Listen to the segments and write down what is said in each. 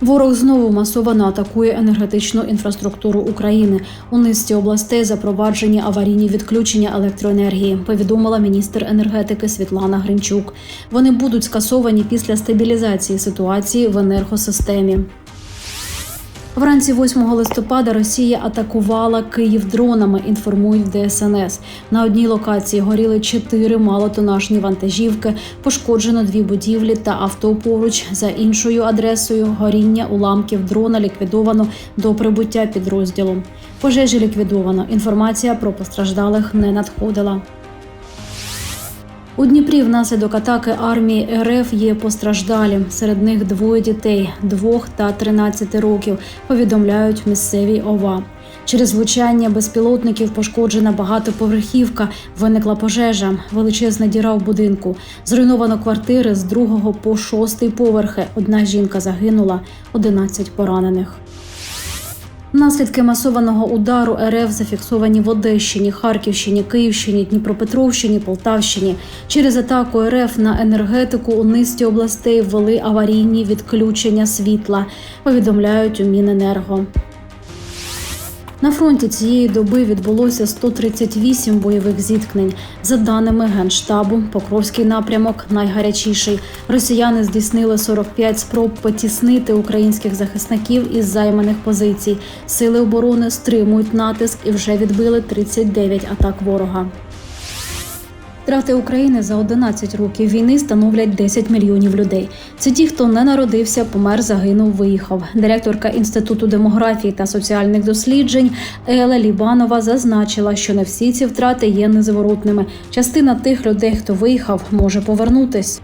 Ворог знову масово атакує енергетичну інфраструктуру України. У низці областей запроваджені аварійні відключення електроенергії. Повідомила міністр енергетики Світлана Гринчук. Вони будуть скасовані після стабілізації ситуації в енергосистемі. Вранці 8 листопада Росія атакувала Київ дронами. Інформують в ДСНС. На одній локації горіли чотири малотонажні вантажівки. Пошкоджено дві будівлі та авто поруч. За іншою адресою горіння уламків дрона ліквідовано до прибуття підрозділу. Пожежі ліквідовано. Інформація про постраждалих не надходила. У Дніпрі внаслідок атаки армії РФ є постраждалі. Серед них двоє дітей двох та 13 років. Повідомляють місцеві ОВА. Через влучання безпілотників пошкоджена багатоповерхівка. Виникла пожежа, величезна діра в будинку. Зруйновано квартири з другого по шостий поверхи. Одна жінка загинула, 11 поранених. Наслідки масованого удару РФ зафіксовані в Одещині, Харківщині, Київщині, Дніпропетровщині, Полтавщині. Через атаку РФ на енергетику у низці областей ввели аварійні відключення світла. Повідомляють у Міненерго. На фронті цієї доби відбулося 138 бойових зіткнень. За даними Генштабу, Покровський напрямок найгарячіший. Росіяни здійснили 45 спроб потіснити українських захисників із займаних позицій. Сили оборони стримують натиск і вже відбили 39 атак ворога. Втрати України за 11 років війни становлять 10 мільйонів людей. Це ті, хто не народився, помер, загинув, виїхав. Директорка інституту демографії та соціальних досліджень Еле Лібанова зазначила, що не всі ці втрати є незворотними. Частина тих людей, хто виїхав, може повернутись.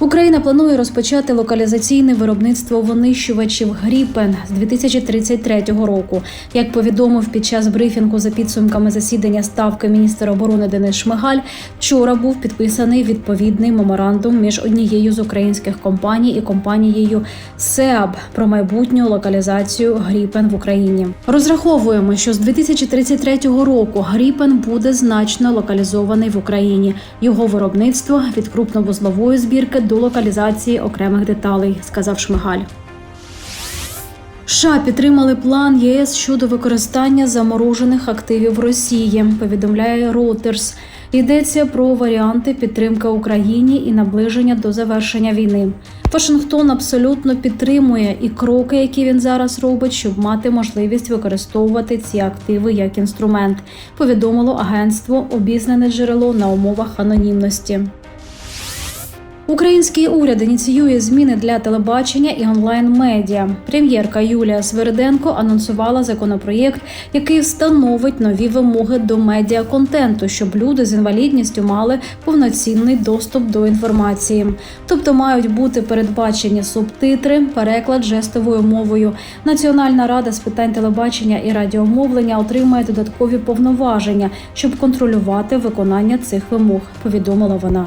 Україна планує розпочати локалізаційне виробництво винищувачів Гріпен з 2033 року. Як повідомив під час брифінгу за підсумками засідання ставки міністра оборони Денис Шмигаль, вчора був підписаний відповідний меморандум між однією з українських компаній і компанією СЕАБ про майбутню локалізацію Гріпен в Україні. Розраховуємо, що з 2033 року Гріпен буде значно локалізований в Україні. Його виробництво від крупновузлової збірки до локалізації окремих деталей, сказав Шмигаль. США підтримали план ЄС щодо використання заморожених активів Росії. Повідомляє Reuters. Йдеться про варіанти підтримки Україні і наближення до завершення війни. Вашингтон абсолютно підтримує і кроки, які він зараз робить, щоб мати можливість використовувати ці активи як інструмент. Повідомило агентство обізнане джерело на умовах анонімності. Український уряд ініціює зміни для телебачення і онлайн-медіа. Прем'єрка Юлія Свериденко анонсувала законопроєкт, який встановить нові вимоги до медіаконтенту, щоб люди з інвалідністю мали повноцінний доступ до інформації. Тобто мають бути передбачені субтитри, переклад жестовою мовою. Національна рада з питань телебачення і радіомовлення отримає додаткові повноваження, щоб контролювати виконання цих вимог. Повідомила вона.